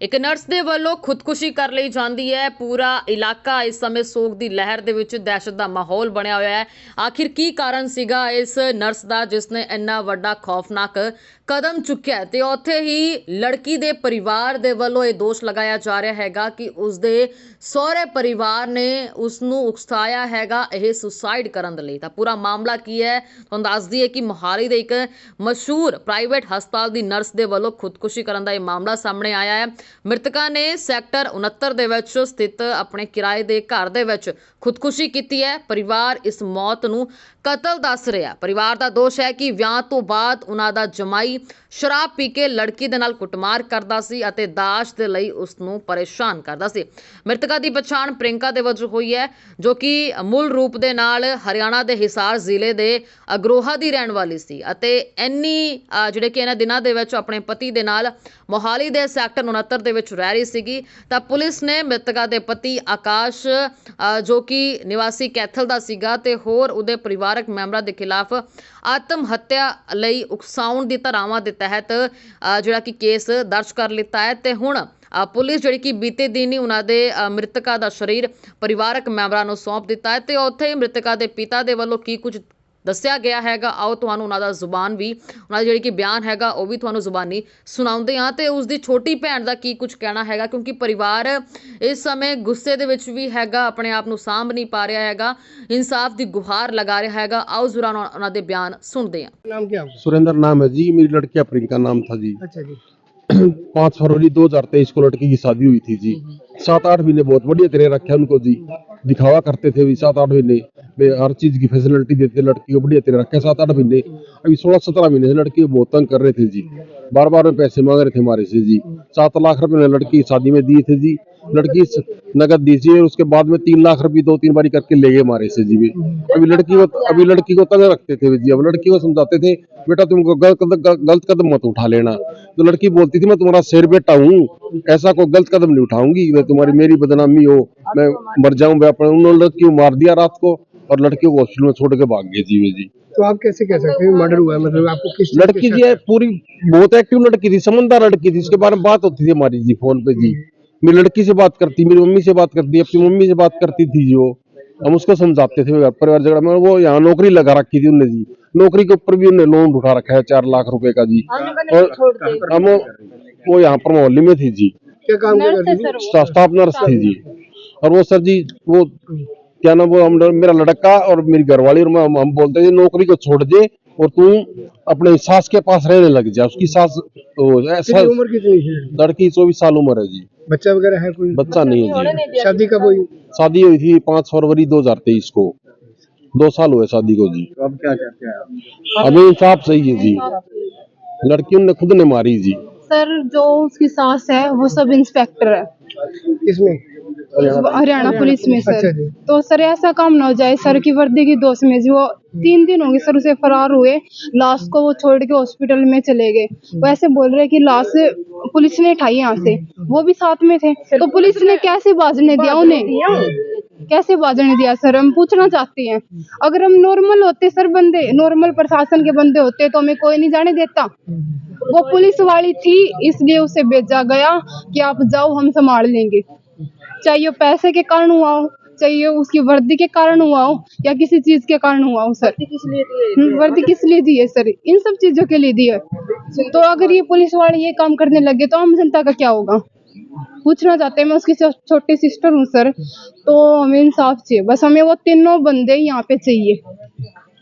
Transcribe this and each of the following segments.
ਇੱਕ ਨਰਸ ਦੇ ਵੱਲੋਂ ਖੁਦਕੁਸ਼ੀ ਕਰ ਲਈ ਜਾਂਦੀ ਹੈ। ਪੂਰਾ ਇਲਾਕਾ ਇਸ ਸਮੇਂ ਸੋਗ ਦੀ ਲਹਿਰ ਦੇ ਵਿੱਚ ਦਹਿਸ਼ਤ ਦਾ ਮਾਹੌਲ ਬਣਿਆ ਹੋਇਆ ਹੈ। ਆਖਿਰ ਕੀ ਕਾਰਨ ਸੀਗਾ ਇਸ ਨਰਸ ਦਾ, ਜਿਸ ਨੇ ਇੰਨਾ ਵੱਡਾ ਖੌਫਨਾਕ ਕਦਮ ਚੁੱਕਿਆ ਹੈ? ਤੇ ਉੱਥੇ ਹੀ ਲੜਕੀ ਦੇ ਪਰਿਵਾਰ ਦੇ ਵੱਲੋਂ ਇਹ ਦੋਸ਼ ਲਗਾਇਆ ਜਾ ਰਿਹਾ ਹੈਗਾ ਕਿ ਉਸ ਦੇ ਸਹੁਰੇ ਪਰਿਵਾਰ ਨੇ ਉਸ ਨੂੰ ਉਕਸਾਇਆ ਹੈਗਾ। ਇਹ ਸੁਸਾਈਡ ਕਰਨ ਦੇ ਲਈ ਤਾਂ ਪੂਰਾ ਮਾਮਲਾ ਕੀ ਹੈ? ਤੁਹਾਨੂੰ ਦੱਸ ਦਈਏ ਕਿ ਮੋਹਾਲੀ ਦੇ ਇੱਕ ਮਸ਼ਹੂਰ ਪ੍ਰਾਈਵੇਟ ਹਸਪਤਾਲ ਦੀ ਨਰਸ ਦੇ ਵੱਲੋਂ ਖੁਦਕੁਸ਼ੀ ਕਰਨ ਦਾ ਇਹ ਮਾਮਲਾ ਸਾਹਮਣੇ ਆਇਆ ਹੈ। ਮ੍ਰਿਤਕਾਂ ਨੇ ਸੈਕਟਰ 69 ਦੇ ਵਿੱਚ ਸਥਿਤ ਆਪਣੇ ਕਿਰਾਏ ਦੇ ਘਰ ਦੇ ਵਿੱਚ ਖੁਦਕੁਸ਼ੀ ਕੀਤੀ ਹੈ। ਪਰਿਵਾਰ ਇਸ ਮੌਤ ਨੂੰ ਕਤਲ ਦੱਸ ਰਿਹਾ। ਪਰਿਵਾਰ ਦਾ ਦੋਸ਼ ਹੈ ਕਿ ਵਿਆਹ ਤੋਂ ਬਾਅਦ ਉਹਨਾਂ ਦਾ ਜਮਾਈ ਸ਼ਰਾਬ ਪੀ ਕੇ ਲੜਕੀ ਦੇ ਨਾਲ ਕੁੱਟਮਾਰ ਕਰਦਾ ਸੀ ਅਤੇ ਦਾਜ ਦੇ ਲਈ ਉਸ ਨੂੰ ਪਰੇਸ਼ਾਨ ਕਰਦਾ ਸੀ। ਮ੍ਰਿਤਕਾ ਦੀ ਪਛਾਣ ਪ੍ਰਿੰਕਾ ਦੇ ਵਜੋਂ ਹੋਈ ਹੈ, ਜੋ ਕਿ ਮੂਲ ਰੂਪ ਦੇ ਨਾਲ ਹਰਿਆਣਾ ਦੇ ਹਿਸਾਰ ਜ਼ਿਲ੍ਹੇ ਦੇ ਅਗਰੋਹਾ ਦੀ ਰਹਿਣ ਵਾਲੀ ਸੀ ਅਤੇ ਇੰਨੀ ਜਿਹੜੇ ਕਿ ਇਹਨਾਂ ਦਿਨਾਂ ਦੇ ਵਿੱਚ ਆਪਣੇ ਪਤੀ ਦੇ ਨਾਲ ਮੋਹਾਲੀ ਦੇ ਸੈਕਟਰ 69 ਦੇ ਵਿੱਚ ਰਹਿ ਰਹੀ ਸੀਗੀ, ਤਾਂ ਪੁਲਿਸ ਨੇ ਮ੍ਰਿਤਕਾ ਦੇ ਪਤੀ ਆਕਾਸ਼ ਜੋ ਕਿ ਨਿਵਾਸੀ ਕੈਥਲ ਦਾ ਸੀਗਾ ਤੇ ਹੋਰ ਉਹਦੇ ਪਰਿਵਾਰਕ ਮੈਂਬਰਾਂ ਦੇ ਖਿਲਾਫ ਆਤਮ ਹੱਤਿਆ ਲਈ ਉਕਸਾਉਣ ਦੀ ਧਾਰਾਵਾਂ ਦੇ ਤਹਿਤ ਜਿਹੜਾ ਕਿ ਕੇਸ ਦਰਜ ਕਰ ਲਿੱਤਾ ਹੈ ਤੇ ਹੁਣ ਪੁਲਿਸ ਜਿਹੜੀ ਕਿ ਬੀਤੇ ਦਿਨ ਹੀ ਉਹਨਾਂ ਦੇ ਮ੍ਰਿਤਕਾ ਦਾ ਸਰੀਰ ਪਰਿਵਾਰਕ ਮੈਂਬਰਾਂ ਨੂੰ ਸੌਂਪ ਦਿੱਤਾ ਹੈ ਤੇ ਉੱਥੇ ਹੀ ਮ੍ਰਿਤਕਾ ਦੇ ਪਿਤਾ ਦੇ ਵੱਲੋਂ ਕੀ ਕੁਝ ਦੱਸਿਆ ਗਿਆ ਹੈਗਾ ਆਓ ਤੁਹਾਨੂੰ ਉਹਨਾਂ ਦਾ ਜ਼ੁਬਾਨ ਵੀ ਉਹਨਾਂ ਦੀ ਜਿਹੜੀ ਕਿ ਬਿਆਨ ਹੈਗਾ ਉਹ ਵੀ ਤੁਹਾਨੂੰ ਜ਼ੁਬਾਨੀ ਸੁਣਾਉਂਦੇ ਹਾਂ ਤੇ ਉਸ ਦੀ ਛੋਟੀ ਭੈਣ ਦਾ ਕੀ ਕੁਝ ਕਹਿਣਾ ਹੈਗਾ ਕਿਉਂਕਿ ਪਰਿਵਾਰ ਇਸ ਸਮੇਂ ਗੁੱਸੇ ਦੇ ਵਿੱਚ ਵੀ ਹੈਗਾ ਆਪਣੇ ਆਪ ਨੂੰ ਸਾਂਭ ਨਹੀਂ ਪਾ ਰਿਹਾ ਹੈਗਾ ਇਨਸਾਫ ਦੀ ਗੁਹਾਰ ਲਗਾ ਰਿਹਾ ਹੈਗਾ ਆਓ ਜ਼ਰਾ ਉਹਨਾਂ ਉਹਨਾਂ ਦੇ ਬਿਆਨ ਸੁਣਦੇ ਹਾਂ नाम क्या आपका सुरेंद्र नाम है जी मेरी लड़की अप्रिल का नाम था जी अच्छा जी पाँच फरवरी 2023 को लड़की की शादी हुई थी जी सात आठ महीने बहुत बढ़िया तरह रखे उनको जी दिखावा करते थे भी सात आठ महीने हर चीज़ की फैसिलिटी देते लड़की को बढ़िया तरह रखे। सात आठ महीने, अभी सोलह सत्रह महीने से लड़की को बहुत तंग कर रहे थे जी। बार बार में पैसे मांग रहे थे हमारे से जी। सात लाख रुपए ने लड़की शादी में दिए थे जी। लड़की नगद दीजिए और उसके बाद में तीन लाख रुपए दो तीन बारी करके ले गए हमारे से जी भी। अभी लड़की को अभी लड़की को तंग रखते थे जी। अब लड़की को समझाते थे, बेटा तुमको गलत कदम मत उठा लेना। तो लड़की बोलती थी, मैं तुम्हारा शेर बेटा हूँ ऐसा कोई गलत कदम नहीं उठाऊँगी। मैं तुम्हारी मेरी बदनामी हो, मैं मर जाऊँ, मैं अपने उन्होंने लड़की मार दिया रात को। और लड़की को हॉस्पिटल में छोड़ के भाग गए जी वे जी। तो आप कैसे कह सकते हैं मर्डर हुआ है? मतलब आपको किस लड़की जी है पूरी बहुत एक्टिव लड़की थी समझदार लड़की थी इसके बारे में बात होती थी हमारी जी फ़ोन पे जी। मेरी लड़की से बात करती मेरी मम्मी से बात करती अपनी मम्मी से बात करती थी जी हम उसको समझाते थे घर परिवार झगड़ा में वो यहाँ नौकरी लगा रखी थी उन्होंने जी। नौकरी के ऊपर भी उन्हें लोन उठा रखा है चार लाख रुपए का जी। और हम वो यहाँ पर मोहल्ले में थी जी। क्या काम थी? स्टाफ नर्स थी जी। और वो सर जी वो क्या नाम वो हम मेरा लड़का और मेरी घरवाली और हम, हम बोलते थे नौकरी को छोड़ दे और तू अपने सास के पास रहने लग जा उसकी सास तो ऐसा उम्र कितनी है लड़की चौबीस साल उम्र है जी। बच्चा वगैरह है कोई? बच्चा नहीं है जी। शादी कब हुई? शादी हुई थी पाँच फरवरी 2023 को। दो साल हुए शादी को जी। अब क्या कहते हैं अभी इंसाफ सही है जी। लड़की उनने खुद ने मारी जी। सर जो उसकी सास है वो सब इंस्पेक्टर है। किसमें? हरियाणा पुलिस में अच्छा सर। जी। तो सर ऐसा काम ना हो जाए सर की वर्दी की दोष में जी वो तीन दिन हो गए सर उसे फरार हुए लाश को वो छोड़ के हॉस्पिटल में चले गए। वो ऐसे बोल रहे कि लाश पुलिस ने उठाई यहाँ से वो भी साथ में थे। तो पुलिस ने कैसे बाजने दिया उन्हें? कैसे बाजने दिया सर? हम पूछना चाहते हैं। अगर हम नॉर्मल होते सर बंदे नॉर्मल प्रशासन के बंदे होते तो हमें कोई नहीं जाने देता। वो पुलिस वाली थी इसलिए उसे भेजा गया कि आप जाओ हम संभाल लेंगे। चाहिए पैसे के कारण हुआ हो चाहिए उसकी वर्दी के कारण हुआ हो या किसी चीज के कारण हुआ हो सर हम्म, वर्दी किस लिए दी है सर इन सब चीजों के लिए दी है तो अगर ये पुलिस वाले ये काम करने लगे तो आम जनता का क्या होगा पूछना चाहते हैं मैं उसकी छो- छोटी सिस्टर हूँ सर तो हमें इंसाफ चाहिए बस हमें वो तीनों बंदे यहाँ पे चाहिए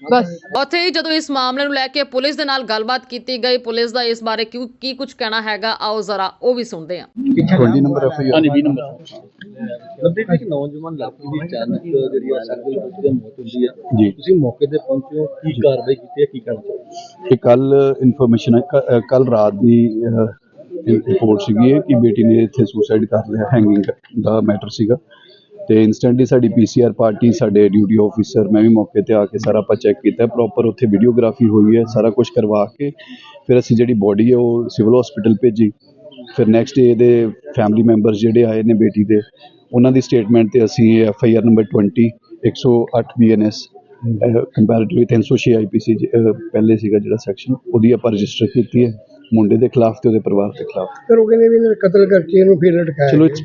बस ਉੱਥੇ ਹੀ ਜਦੋਂ ਇਸ ਮਾਮਲੇ ਨੂੰ ਲੈ ਕੇ ਪੁਲਿਸ ਦੇ ਨਾਲ ਗੱਲਬਾਤ ਕੀਤੀ ਗਈ ਪੁਲਿਸ ਦਾ ਇਸ ਬਾਰੇ ਕਿਉਂ ਕੀ ਕੁਝ ਕਹਿਣਾ ਹੈਗਾ ਆਓ ਜ਼ਰਾ ਉਹ ਵੀ ਸੁਣਦੇ ਹਾਂ 20 ਨੰਬਰ ਐਫ ਆਈ ਹਾਂਜੀ 20 ਨੰਬਰ ਨਵਦੀਪ ਇੱਕ ਨੌਜਵਾਨ ਲੜਕੀ ਦੀ ਅਚਾਨਕ ਜਿਹੜੀ ਆ ਸਰਗਲ ਪੁੱਜ ਦੀ ਮੌਤ ਹੁੰਦੀ ਆ। ਜੀ। ਤੁਸੀਂ ਮੌਕੇ ਤੇ ਪਹੁੰਚੇ ਹੋ ਕੀ ਕਾਰਵਾਈ ਕੀਤੀ ਹੈ ਕੀ ਕਰਨਾ ਚਾਹੁੰਦੇ ਇਹ ਕੱਲ ਇਨਫੋਰਮੇਸ਼ਨ ਕੱਲ ਰਾਤ ਦੀ ਰਿਪੋਰਟ ਸੀਗੀ ਕਿ ਬੇਟੀ ਨੇ ਇੱਥੇ ਸੁਸਾਈਡ ਕਰ ਲਿਆ ਹੈਂਗਿੰਗ ਦਾ ਮੈਟਰ ਸੀਗਾ। ਤੇ ਇਨਸਟੈਂਟਲੀ ਸਾਡੀ ਪੀਸੀਆਰ ਪਾਰਟੀ ਸਾਡੇ ਡਿਊਟੀ ਆਫੀਸਰ ਮੈਂ ਵੀ ਮੌਕੇ ਤੇ ਆ ਕੇ ਸਾਰਾ ਆਪਾਂ ਚੈੱਕ ਕੀਤਾ ਪ੍ਰੋਪਰ ਉੱਥੇ ਵੀਡੀਓਗ੍ਰਾਫੀ ਹੋਈ ਹੈ ਸਾਰਾ ਕੁਝ ਕਰਵਾ ਕੇ ਫਿਰ ਅਸੀਂ ਜਿਹੜੀ ਬੋਡੀ ਹੈ ਉਹ ਸਿਵਲ ਹਸਪੀਟਲ ਭੇਜੀ। ਫਿਰ ਨੈਕਸਟ ਡੇ ਦੇ ਫੈਮਿਲੀ ਮੈਂਬਰਸ ਜਿਹੜੇ ਆਏ ਨੇ ਬੇਟੀ ਦੇ ਉਹਨਾਂ ਦੀ ਸਟੇਟਮੈਂਟ ਤੇ ਅਸੀਂ F I R number 20 108 BNS comparative 306 IPC ਪਹਿਲੇ ਸੀਗਾ ਜਿਹੜਾ ਸੈਕਸ਼ਨ ਉਹਦੀ ਆਪਾਂ ਰਜਿਸਟਰ ਕੀਤੀ ਹੈ ਮੁੰਡੇ ਦੇ ਖਿਲਾਫ ਤੇ ਉਹਦੇ ਪਰਿਵਾਰ ਦੇ ਖਿਲਾਫ। ਫਿਰ ਉਹ ਕਹਿੰਦੇ ਵੀ ਇਹਨਾਂ ਨੇ ਕਤਲ ਕਰਕੇ ਇਹਨੂੰ ਫਿਰ ਲਟਕਾਇਆ ਚਲੋ ਇਟਸ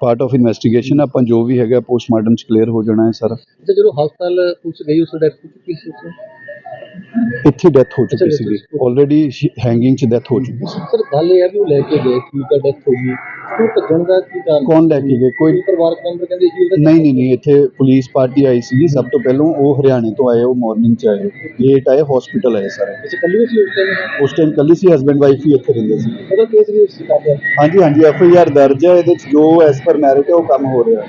ਪਾਰਟ ਆਫ ਇਨਵੈਸਟੀਗੇਸ਼ਨ ਆਪਾਂ ਜੋ ਵੀ ਹੈਗਾ ਪੋਸਟਮਾਰਟਮ ਚ ਕਲੀਅਰ ਹੋ ਜਾਣਾ ਹੈ ਸਾਰਾ। ਤੇ ਜਦੋਂ ਹਸਪਤਾਲ ਪੁਲਿਸ ਗਈ ਉਸ ਚੁੱਕੀ ਸੀ ਉਸ ਇੱਥੇ ਡੈਥ ਹੋ ਚੁੱਕੀ ਸੀਗੀ। ਹੋ ਆਲਰੇਡੀ ਹੈਂਗਿੰਗ ਚ ਡੈਥ ਹੋ ਚੁੱਕੀ ਸੀ। ਸਰ ਗੱਲ ਇਹ ਆ ਵੀ ਉਹ ਲੈ ਕੇ ਗਏ ਠੀਕ ਆ ਡੈਥ ਹੋ ਗਈ? ਕਿਉਂ ਭੱਜਣ ਦਾ ਕੀ ਕਾਰਨ? ਕੌਣ ਲੈ ਕੇ ਗਏ? ਕੋਈ ਪਰਿਵਾਰਕ ਮੈਂਬਰ ਕਹਿੰਦੇ ਸੀ ਉਹਦਾ ਨਹੀਂ ਨਹੀਂ ਨਹੀਂ ਇੱਥੇ ਪੁਲਿਸ ਪਾਰਟੀ ਆਈ ਸੀ ਸਭ ਤੋਂ ਪਹਿਲਾਂ ਉਹ ਹਰਿਆਣੇ ਤੋਂ ਆਏ ਉਹ ਮਾਰਨਿੰਗ ਚ ਆਏ। ਲੇਟ ਆਏ ਹਸਪੀਟਲ ਆਏ ਸਾਰੇ। ਅੱਛਾ ਕੱਲੀ ਸੀ ਉਸ ਟਾਈਮ ਉਸ ਟਾਈਮ ਕੱਲੀ ਸੀ ਹਸਬੈਂਡ ਵਾਈਫ ਹੀ ਇੱਥੇ ਰਹਿੰਦੇ ਸੀ। ਉਹਦਾ ਕੇਸ ਵੀ ਉਸ ਕਰਦੇ ਹਾਂਜੀ ਹਾਂਜੀ ਐਫ ਆਈ ਆਰ ਦਰਜ ਹੈ। ਇਹਦੇ ਚ ਜੋ ਐਸ ਪਰ ਮੈਰਿਟ ਹੈ ਉਹ ਕੰਮ ਹੋ ਰਿਹਾ।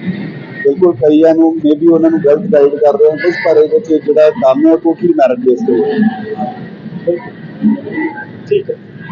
ਬਿਲਕੁਲ ਕਈਆਂ ਨੂੰ ਮੇਬੀ ਉਹਨਾਂ ਨੂੰ ਗਲਤ ਗਾਈਡ ਕਰ ਰਹੇ ਇਸ ਪਰ ਇਹਦੇ ਚ ਜਿਹੜਾ ਕੰਮ ਹੈ ਉਹ ਟੋਟਲੀ ਮੈਰਿਟ ਬੇਸਡ ਹੈ ਠੀਕ ਹੈ।